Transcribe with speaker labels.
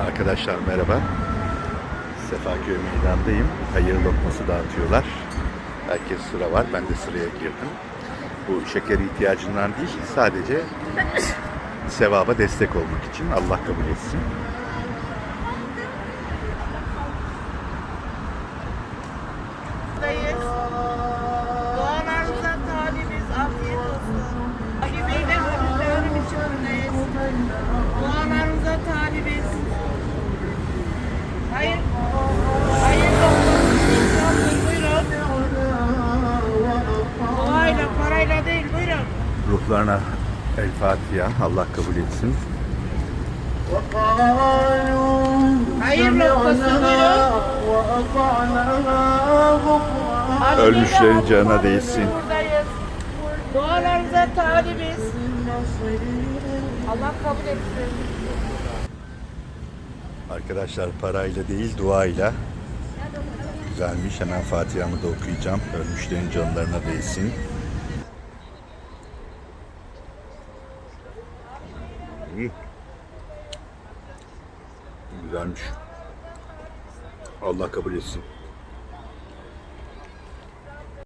Speaker 1: Arkadaşlar merhaba. Sefaköy meydandayım. Hayır lokması dağıtıyorlar. Herkes sıra var. Ben de sıraya girdim. Bu şeker ihtiyacından değil, sadece sevaba destek olmak için. Allah kabul etsin.
Speaker 2: Hayır. Hayır olsun. Buyurun. Duayla, parayla değil. Buyurun.
Speaker 1: Ruhlarına El Fatiha. Allah kabul etsin.
Speaker 2: Hayır lokması buyurun.
Speaker 1: Ölmüşlerin canına değsin.
Speaker 2: Dualarınıza talibiz. Allah kabul etsin.
Speaker 1: Arkadaşlar parayla değil duayla. Güzelmiş. Hemen Fatiha'mı da okuyacağım. Ölmüşlerin canlarına değsin. Güzelmiş. Allah kabul etsin.